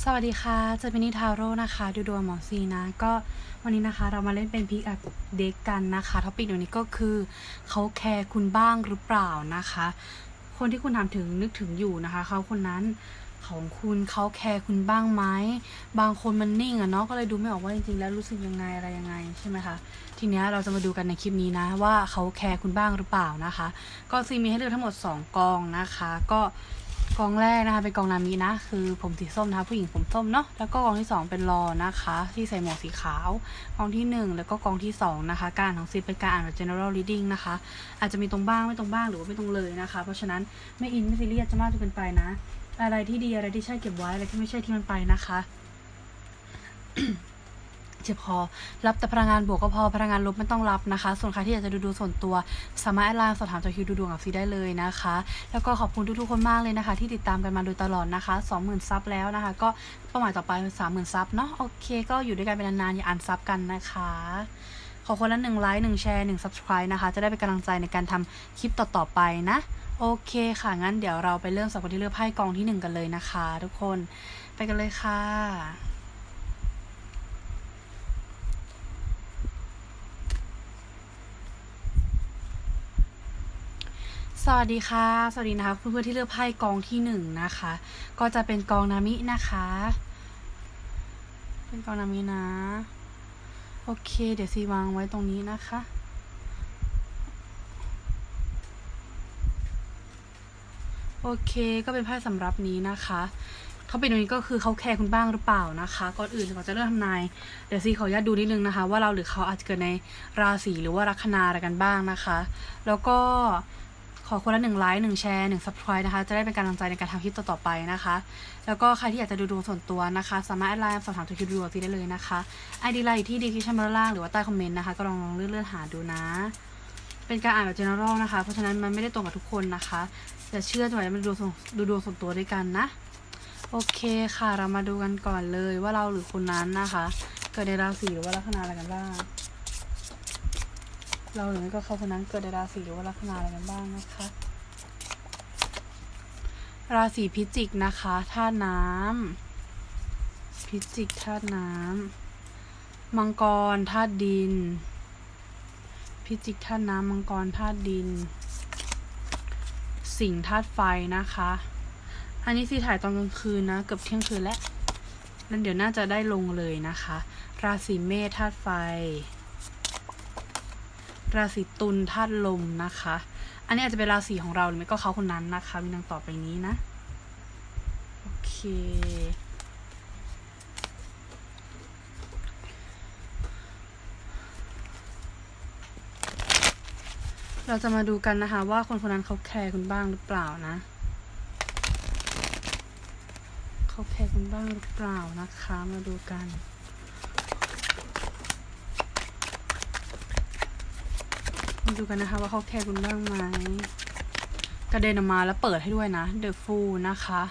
สวัสดีค่ะเจมินีทาโร่นะคะ ดูดวงหมอซีนะ ก็วันนี้นะคะเรามาเล่นเป็นพิกอัพเด็กกันนะคะท็อปิกวันนี้ก็คือเขาแคร์คุณบ้างหรือเปล่านะคะ คนที่คุณถามถึงนึกถึงอยู่นะคะ เขาคนนั้นของคุณเขาแคร์คุณบ้างไหมบางคนมันนิ่งอะเนาะก็เลยดูไม่ออกว่าจริงๆแล้วรู้สึกยังไงอะไรยังไงใช่ไหมคะทีนี้เราจะมาดูกันในคลิปนี้นะ ว่าเขาแคร์คุณบ้างหรือเปล่านะคะ ก็ซีมีให้เลือกทั้งหมด 2 กองนะคะ ก็ กองแรกนะคะเป็นกองนามินะ คือผมสีส้มนะคะผู้หญิงผมส้มเนาะแล้วก็กองที่ 2 เป็นรอนะคะ ที่ใส่หมวกสีขาว กองที่ 1 แล้วก็กองที่ 2 นะคะ การอ่านของซีเป็นการอ่านแบบ general reading นะคะ อาจจะมีตรงบ้างไม่ตรงบ้างหรือว่าไม่ตรงเลยนะคะ เพราะฉะนั้นไม่อินไม่ซีเรียสจะมากจนเกินไปนะ อะไรที่ดีอะไรที่ใช่เก็บไว้อะไรที่ไม่ใช่ที่มันไปนะคะ เจ็บคอ รับแต่พลังงานบวกก็พอ พลังงานลบไม่ต้องรับนะคะ ส่วนใครที่อยากจะดูดวงส่วนตัว สามารถแอดไลน์สอบถามจากคิวดูดวงกับซีได้เลยนะคะ แล้วก็ขอบคุณทุกๆคนมากเลยนะคะ ที่ติดตามกันมาโดยตลอดนะคะ 20,000ซับแล้วนะคะ ก็เป้าหมายต่อไป 30,000ซับเนาะ โอเค ก็อยู่ด้วยกันเป็นนานๆ อย่าอ่านซับกันนะคะ ขอคนละหนึ่งไลค์หนึ่งแชร์หนึ่ง subscribe นะคะ จะได้เป็นกำลังใจในการทำคลิปต่อๆไปนะ โอเคค่ะ งั้นเดี๋ยวเราไปเริ่มสับคนที่เลือกไพ่กองที่หนึ่งกันเลยนะคะ ทุกคน ไปกันเลยค่ะ สวัสดีค่ะ สวัสดีนะคะเพื่อนๆที่เลือกไพ่กองที่หนึ่งนะคะ ก็จะเป็นกองนามินะคะ เป็นกองนามินะ โอเค เดี๋ยวซีวางไว้ตรงนี้นะคะ โอเคก็เป็นไพ่สำรับนี้นะคะเขาเป็นตรงนี้ก็คือเขาแคร์คุณบ้างหรือเปล่านะคะ ก่อนอื่นก่อนจะเริ่มทำนายเดี๋ยวซีขออนุญาตดูนิดนึงนะคะ ว่าเราหรือเขาอาจจะเกิดในราศีหรือว่าลัคนาอะไรกันบ้างนะคะ แล้วก็ อคนละหนึ่งไลค์หนึ่งแชร์หนึ่งซับสไครต์นะคะ จะได้เป็นกำลังใจในการทำคลิปต่อๆไปนะคะ แล้วก็ใครที่อยากจะดูดวงส่วนตัวนะคะ สามารถแอดไลน์สอบถามตัวคิวดูดวงซีได้เลยนะคะไอดีไลน์อยู่ที่ดีคริชั่นบาร์ล่างหรือว่าใต้คอมเมนต์นะคะก็ลองลองเลื่อนๆหาดูนะ เป็นการอ่านแบบ general นะคะ เพราะฉะนั้นมันไม่ได้ตรงกับทุกคนนะคะอย่าเชื่อจนกว่าจะมาดูดวงดูดวงส่วนตัวด้วยกันนะ โอเคค่ะเรามาดูกันก่อนเลยว่าเราหรือคนนั้นนะคะ เกิดในราศีหรือว่าลัคนาอะไรกันบ้าง เราหรือไม่ก็เขาคนนั้นเกิดในราศีหรือว่าลัคนาอะไรกันบ้างนะคะ ราศีพิจิกนะคะธาตุน้ำพิจิกธาตุน้ำมังกรธาตุดิน พิจิกธาตุน้ำมังกรธาตุดิน สิงธาตุไฟนะคะ อันนี้ซีถ่ายตอนกลางคืนนะเกือบเที่ยงคืนแล้วแล้วเดี๋ยวน่าจะได้ลงเลยนะคะ ราศีเมษธาตุไฟ ราศีตุลธาตุลมนะคะ อันนี้อาจจะเป็นราศีของเราหรือไม่ก็เขาคนนั้นนะคะมีดังต่อไปนี้นะ โอเคเราจะมาดูกันนะคะ ว่าคนคนนั้นเขาแคร์คุณบ้างหรือเปล่านะ เขาแคร์คุณบ้างหรือเปล่านะคะ มาดูกัน มาดูกันนะคะว่าเขาแคร์คุณบ้างไหมกระเด็นออกมาแล้วเปิดให้ด้วยนะ The Fool นะคะ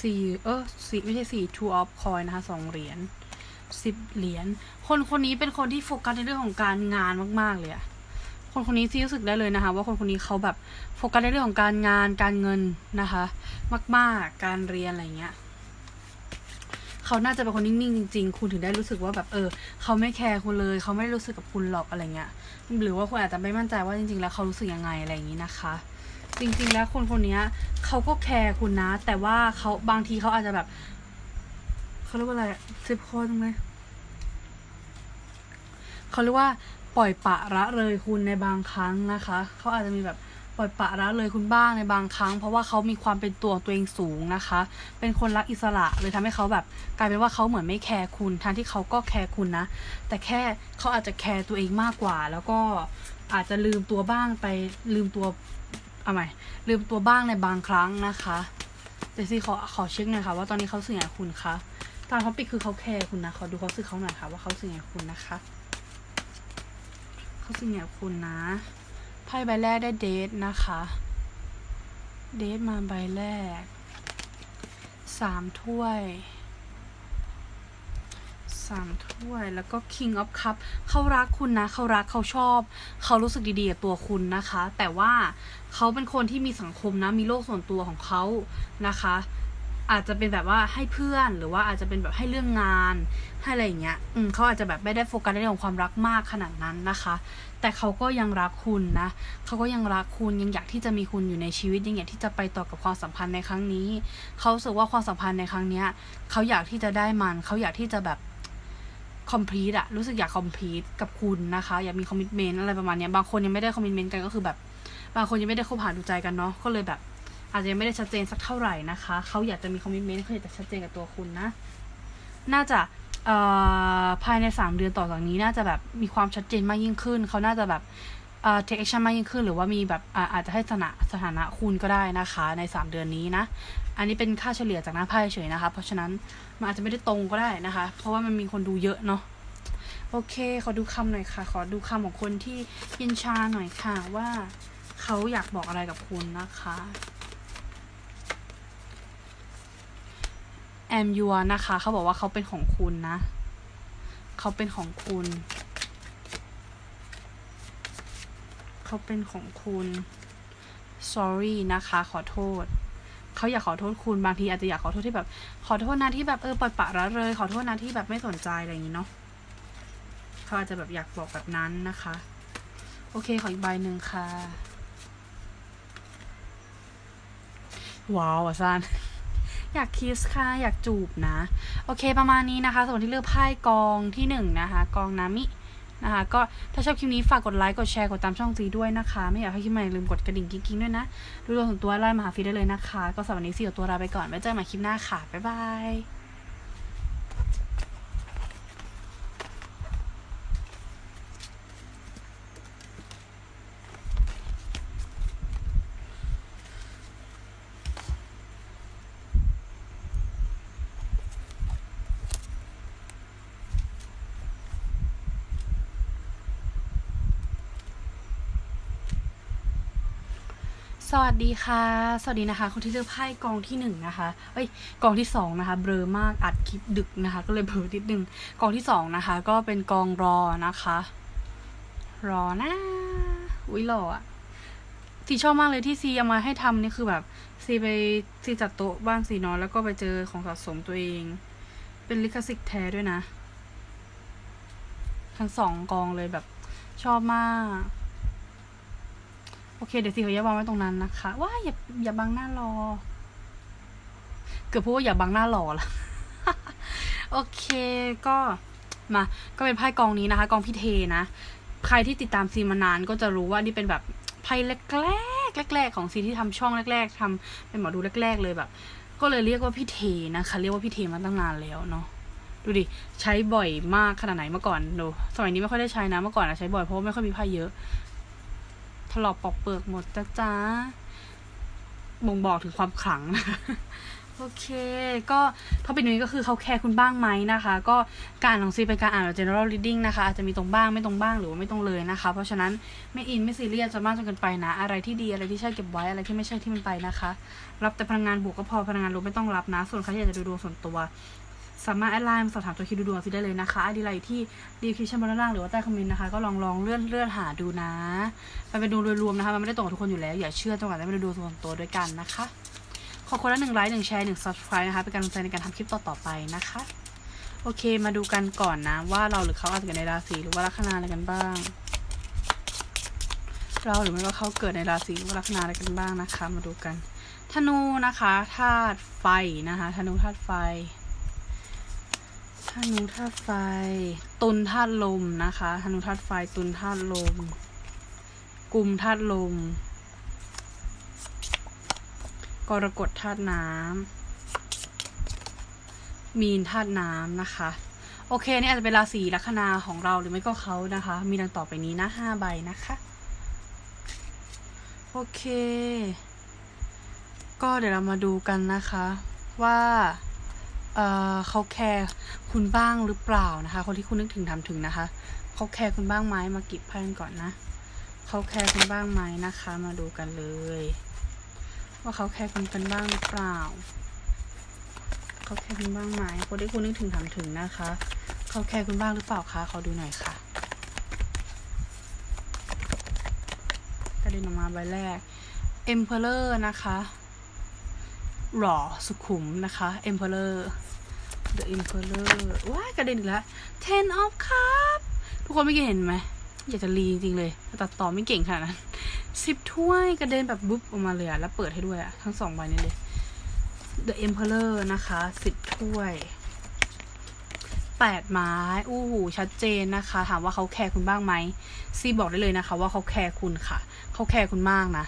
สี่เออสี่ไม่ใช่สี่ Two of Coin นะคะสองเหรียญสิบเหรียญคนคนนี้เป็นคนที่โฟกัสในเรื่องของการงานมากๆเลยอะคนคนนี้ที่รู้สึกได้เลยนะคะ ว่าคนคนนี้เขาแบบโฟกัสในเรื่องของการงานการเงินนะคะ มาก ๆ การเรียนอะไรเงี้ย เขาน่าจะเป็นคนนิ่งๆจริงๆ คุณถึงได้รู้สึกว่าแบบเออ เขาไม่แคร์คุณเลย เขาไม่ได้รู้สึกกับคุณหรอกอะไรเงี้ย หรือว่าคุณอาจจะไม่มั่นใจว่าจริง ๆ แล้วเขารู้สึกยังไงอะไรอย่างนี้นะคะ จริง ๆ แล้วคนคนนี้เขาก็แคร์คุณนะ แต่ว่าเขาบางทีเขาอาจจะแบบเขาเรียกว่าอะไรซิปโคตรงไหมเขาเรียกว่าปล่อยปะละเลยคุณในบางครั้งนะคะ เขาอาจจะมีแบบ ล่อยปะละเลยคุณบ้างในบางครั้ง เพราะว่าเขามีความเป็นตัวตัวเองสูงนะคะ เป็นคนรักอิสระเลยทำให้เขาแบบกลายเป็นว่าเขาเหมือนไม่แคร์คุณทั้งที่เขาก็แคร์คุณนะ แต่แค่เขาอาจจะแคร์ตัวเองมากกว่า แล้วก็อาจจะลืมตัวบ้างไปลืมตัวเอาใหม่ลืมตัวบ้างในบางครั้งนะคะเดี๋ยวสิขอขอเช็คหน่อยค่ะว่าตอนนี้เขาสื่อไงคุณคะตามท็อปิกคือเขาแคร์คุณนะขอดูเขาสื่อเขาหน่อยค่ะว่าเขาสื่อไงคุณนะคะ เขาสื่อไงคุณนะ ไพ่ใบแรกได้เดทนะคะ เดทมาใบแรกสามถ้วยสามถ้วยแล้วก็ King of Cup เขารักคุณนะ เขารักเขาชอบ เขารู้สึกดีๆกับตัวคุณนะคะ แต่ว่าเขาเป็นคนที่มีสังคมนะ มีโลกส่วนตัวของเขานะคะ อาจจะเป็นแบบว่าให้เพื่อนหรือว่าอาจจะเป็นแบบให้เรื่องงานให้อะไรอย่างเงี้ย อืมเขาอาจจะแบบไม่ได้โฟกัสในเรื่องของความรักมากขนาดนั้นนะคะ แต่เขาก็ยังรักคุณนะเขาก็ยังรักคุณยังอยากที่จะมีคุณอยู่ในชีวิตยังอยากที่จะไปต่อกับความสัมพันธ์ในครั้งนี้เขาสึกว่าความสัมพันธ์ในครั้งเนี้ยเขาอยากที่จะได้มันเขาอยากที่จะแบบ complete อะรู้สึกอยาก complete กับคุณนะคะ อยากมี commitment อะไรประมาณเนี้ยบางคนยังไม่ได้ commitment กันก็คือแบบ บางคนยังไม่ได้คบหาดูใจกันเนาะก็เลยแบบ อาจจะยังไม่ได้ชัดเจนสักเท่าไหร่นะคะ เขาอยากจะมีคอมมิชเมนต์เขาอยากจะชัดเจนกับตัวคุณนะ น่าจะภายในสามเดือนต่อจากนี้น่าจะแบบมีความชัดเจนมากยิ่งขึ้น เขาน่าจะแบบเอ่อ take action มากยิ่งขึ้น หรือว่ามีแบบอาอาจจะให้สถานะสถานะคุณก็ได้นะคะในสามเดือนนี้นะ อันนี้เป็นค่าเฉลี่ยจากหน้าไพ่เฉยนะคะ เพราะฉะนั้นมันอาจจะไม่ได้ตรงก็ได้นะคะ เพราะว่ามันมีคนดูเยอะเนาะโอเค ขอดูคำหน่อยค่ะ ขอดูคำของคนที่ยินชาหน่อยค่ะว่าเขาอยากบอกอะไรกับคุณนะคะ แอมยัวนะคะ เขาบอกว่าเขาเป็นของคุณนะ เขาเป็นของคุณ เขาเป็นของคุณ sorry นะคะ ขอโทษ เขาอยากขอโทษคุณ บางทีอาจจะอยากขอโทษที่แบบ ขอโทษนะที่แบบเออปล่อยปะละเลย ขอโทษนะที่แบบไม่สนใจอะไรอย่างนี้เนาะ เขาอาจจะแบบอยากบอกแบบนั้นนะคะ โอเค ขออีกใบหนึ่งค่ะ ว้าวอาซาน อยากคิสค่ะ อยากจูบนะ โอเคประมาณนี้นะคะ ส่วนที่เลือกไพ่กองที่หนึ่งนะคะ กองนามินะคะ ก็ถ้าชอบคลิปนี้ฝากกดไลค์ กดแชร์ กดตามช่องซีด้วยนะคะ ไม่อยากให้คลิปใหม่ลืมกดกระดิ่งกิ๊งๆด้วยนะ ดูดวงส่วนตัวไลน์มาหาฟีได้เลยนะคะ ก็สำหรับวันนี้สี่ตัวลาไปก่อน ไว้เจอกันใหม่คลิปหน้าค่ะ บ๊ายบาย สวัสดีค่ะ สวัสดีนะคะ คนที่เลือกไพ่กองที่หนึ่งนะคะเอ้ยกองที่สองนะคะ เบลอมากอัดคลิปดึกนะคะ ก็เลยเบลอนิดนึงกองที่สองนะคะ ก็เป็นกองรอนะคะ รอนะอุ้ยหล่ออะซีชอบมากเลยที่ซีเอามาให้ทำนี่คือแบบซีไปซีจัดโต๊ะบ้านซีนอนแล้วก็ไปเจอของสะสมตัวเอง เป็นลิขสิทธิ์แท้ด้วยนะ ทั้งสองกองเลยแบบชอบมาก อเคเดี๋ยวซีขออย่าบังไว้ตรงนั้นนะคะว้าอย่าอย่าบังหน้ารอ เกือบพูดว่าอย่าบังหน้ารอละโอเคก็มาก็เป็นไพ่กองนี้นะคะ กองพี่เทนะ ใครที่ติดตามซีมานานก็จะรู้ว่านี่เป็นแบบไพ่แรกๆแรกๆของซีที่ทำช่องแรก ๆทำเป็นหมอดูแรก ๆ เลยแบบ ก็เลยเรียกว่าพี่เทนะคะเรียกว่าพี่เทมาตั้งนานแล้วเนาะดูดิใช้บ่อยมากขนาดไหนเมื่อก่อนดูสมัยนี้ไม่ค่อยได้ใช้นะเมื่อก่อนอะใช้บ่อยเพราะว่าไม่ค่อยมีไพ่เยอะ ถลอกปอกเปลือกหมดจ้าจ้าบ่งบอกถึงความขลังโอเค ก็ท็อปิกนี้ก็คือเขาแคร์คุณบ้างไหมนะคะ ก็การของซีเป็นการอ่านแบบ general reading นะคะ อาจจะมีตรงบ้างไม่ตรงบ้างหรือว่าไม่ตรงเลยนะคะ เพราะฉะนั้นไม่อินไม่ซีเรียสจนมากจนเกินไปนะ อะไรที่ดีอะไรที่ใช่เก็บไว้อะไรที่ไม่ใช่ที่มันไปนะคะ รับแต่พลังงานบวกก็พอพลังงานลบไม่ต้องรับนะ ส่วนใครอยากจะดูดวงส่วนตัว สามารถแอดไลน์สอบถามตัวคิดดูดวงซีได้เลยนะคะไอดีไลน์ที่ดีคริปชั่นบนล่างหรือว่าใต้คอมเมนต์นะคะ ก็ลองลองเลื่อนเลื่อนหาดูนะมันเป็นดูโดยรวมนะคะ มันไม่ได้ตรงกับทุกคนอยู่แล้ว อย่าเชื่อจนกว่าจะไม่ได้ดูส่วนตัวด้วยกันนะคะ ขอคนละหนึ่งไลค์หนึ่งแชร์หนึ่ง subscribe นะคะ เป็นกำลังใจในการทำคลิปต่อๆไปนะคะ โอเค มาดูกันก่อนนะ ว่าเราหรือเขาอาจจะเกิดในราศีหรือว่าลัคนาอะไรกันบ้าง เราหรือไม่ก็เขาเกิดในราศีหรือว่าลัคนาอะไรกันบ้างนะคะ มาดูกันธนูนะคะธาตุไฟนะคะธนูธาตุไฟ ธนูธาตุไฟ ตุลธาตุลมนะคะธนูธาตุไฟ ตุลธาตุลม กลุ่มธาตุลม กรกฎธาตุน้ำ มีนธาตุน้ำนะคะ โอเคนี่อาจจะเป็นราศีลัคนาของเราหรือไม่ก็เขานะคะ มีดังต่อไปนี้นะห้าใบนะคะ โอเค ก็เดี๋ยวเรามาดูกันนะคะว่า เอ่อเขาแคร์คุณบ้างหรือเปล่านะคะ คนที่คุณนึกถึงทำถึงนะคะเขาแคร์คุณบ้างไหมมากิบไพ่กันก่อนนะเขาแคร์คุณบ้างไหมนะคะ มาดูกันเลย ว่าเขาแคร์คุณกันบ้างหรือเปล่าเขาแคร์คุณบ้างไหมคนที่คุณนึกถึงทำถึงนะคะเขาแคร์คุณบ้างหรือเปล่าคะขอดูหน่อยค่ะกระเด็นออกมาใบแรก Emperor นะคะ หล่อสุขุมนะคะ Emperor The Emperor ว้ายกระเด็นอีกแล้ว Ten of Cup ทุกคนไม่อกี้เห็นไหม อยากจะรีจริงๆเลยต่ตัดต่อไม่เก่งขนาดนั้นสิบถ้วยกระเด็นแบบบุ๊บออกมาเลยอะแล้วเปิดให้ด้วยอะทั้งสองใบนี้เลย The Emperor นะคะสิบถ้วยแปดไม้อู้หูชัดเจนนะคะ ถามว่าเขาแคร์คุณบ้างไหมซีบอกได้เลยนะคะ ว่าเขาแคร์คุณค่ะ เขาแคร์คุณมากนะ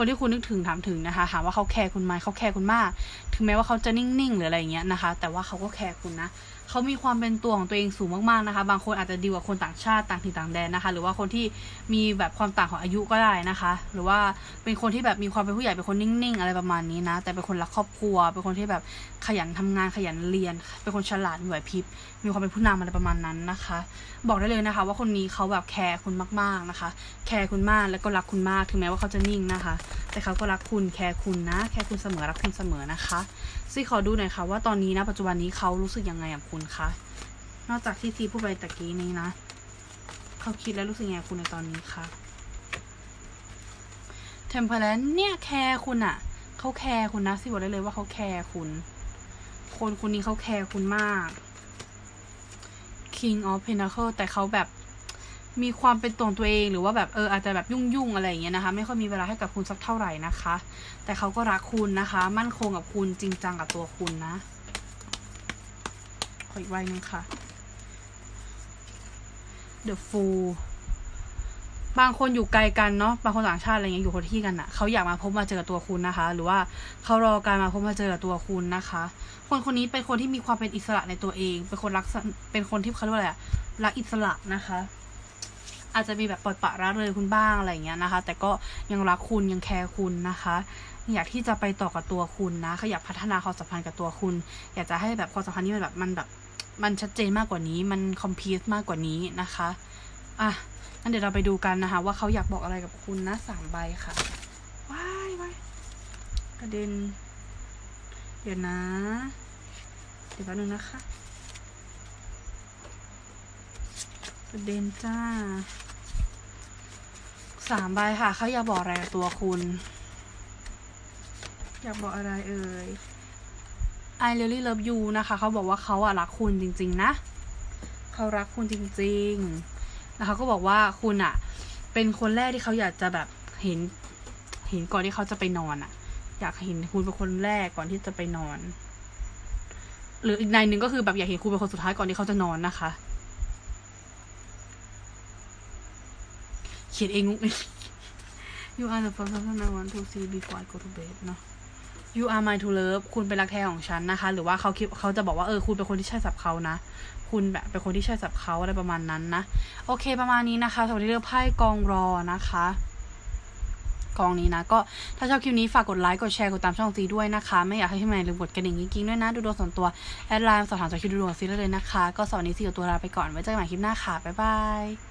คนที่คุณนึกถึงถามถึงนะคะถามว่าเขาแคร์คุณไหมเขาแคร์คุณมาก ถึงแม้ว่าเขาจะนิ่งๆหรืออะไรอย่างเงี้ยนะคะ แต่ว่าเขาก็แคร์คุณนะเขามีความเป็นตัวของตัวเองสูงมากๆนะคะ บางคนอาจจะดีกว่าคนต่างชาติต่างถิ่นต่างแดนนะคะ หรือว่าคนที่มีแบบความต่างของอายุก็ได้นะคะ หรือว่าเป็นคนที่แบบมีความเป็นผู้ใหญ่เป็นคนนิ่งๆ อะไรประมาณนี้นะ แต่เป็นคนรักครอบครัว เป็นคนที่แบบขยันทำงานขยันเรียน เป็นคนฉลาดมีไหวพริบ มีความเป็นผู้นำอะไรประมาณนั้นนะคะ บอกได้เลยนะคะ ว่าคนนี้เขาแบบแคร์คุณมากๆนะคะ แคร์คุณมากแล้วก็รักคุณมาก ถึงแม้ว่าเขาจะนิ่งนะคะแต่เขาก็รักคุณแคร์คุณนะ แคร์คุณเสมอรักคุณเสมอนะคะซี่ขอดูหน่อยค่ะว่าตอนนี้นะปัจจุบันนี้เขารู้สึกยังไงกับคุณคะนอกจากที่ซีพูดไปตะกี้นี้นะเขาคิดแล้วรู้สึกยังไงคุณในตอนนี้คะเทมเพลนเนี่ยแคร์คุณอะเขาแคร์คุณนะซี่บอกได้เลยว่าเขาแคร์คุณ คนคนนี้เขาแคร์คุณมาก King of Pentacle แต่เขาแบบ มีความเป็นตัวของตัวเองหรือว่าแบบเอออาจจะแบบยุ่งๆอะไรอย่างเงี้ยนะคะ ไม่ค่อยมีเวลาให้กับคุณสักเท่าไหร่นะคะ แต่เขาก็รักคุณนะคะ มั่นคงกับคุณจริงจังกับตัวคุณนะขออีกใบหนึงค่ะ The Fool บางคนอยู่ไกลกันเนาะบางคนต่างชาติอะไรเงี้ยอยู่คนที่กันอะ่ะเขาอยากมาพบมาเจอกับตัวคุณนะคะ หรือว่าเขารอการมาพบมาเจอกับตัวคุณนะคะ คนคนนี้เป็นคนที่มีความเป็นอิสระในตัวเอง เป็นคนรักเป็นคนที่เขาเรียกว่าอะไรอะรักอิสระนะคะ อาจจะมีแบบปล่อยปละละเลยคุณบ้างอะไรอย่างเงี้ยนะคะ แต่ก็ยังรักคุณยังแคร์คุณนะคะ อยากที่จะไปต่อกับตัวคุณนะเขาอยากพัฒนาความสัมพันธ์กับตัวคุณ อยากจะให้แบบความสัมพันธ์นี้มันแบบมันแบบมันชัดเจนมากกว่านี้มันคอมพลีทมากกว่านี้นะคะอะงั้นเดี๋ยวเราไปดูกันนะคะ ว่าเขาอยากบอกอะไรกับคุณนะสามใบค่ะว้ายว้ายกระเด็น เดี๋ยวนะ เดี๋ยวแป๊บนึงนะคะ กระเด็นจ้าสามใบค่ะเขาอยากบอกอะไรกับตัวคุณ อยากบอกอะไรเอ่ย I really love you นะคะ เขาบอกว่าเขาอะรักคุณจริง ๆ นะ เขารักคุณจริงๆ แล้วเขาก็บอกว่าคุณอะเป็นคนแรกที่เขาอยากจะแบบเห็น เห็นก่อนที่เขาจะไปนอนอะอยากเห็นคุณเป็นคนแรกก่อนที่จะไปนอน หรืออีกในหนึ่งก็คือแบบอยากเห็นคุณเป็นคนสุดท้ายก่อนที่เขาจะนอนนะคะ ขียนเองงงเอง You are the first person I want to see before I go to bed เนาะ You are my to love คุณเป็นรักแท้ของฉันนะคะ หรือว่าเขาคิดเขาจะบอกว่าเออคุณเป็นคนที่ใช่สับเขานะ คุณแบบเป็นคนที่ใช่สับเขาอะไรประมาณนั้นนะ โอเคประมาณนี้นะคะสวัสดีเรื่องไพ่กองรอนะคะกองนี้นะ ก็ถ้าชอบคลิปนี้ ฝากกดไลค์ กดแชร์ กดตามช่องซีด้วยนะคะ ไม่อยากให้พี่ใหม่ลืมกดกระดิ่งกิ๊งๆด้วยนะ ดูดวงส่วนตัว แอดไลน์สอบถามจากคลิปดูดวงซีได้เลยนะคะ ก็สวัสดีซีกับตัวลาไปก่อน ไว้เจอกันใหม่คลิปหน้าค่ะ บ๊ายบาย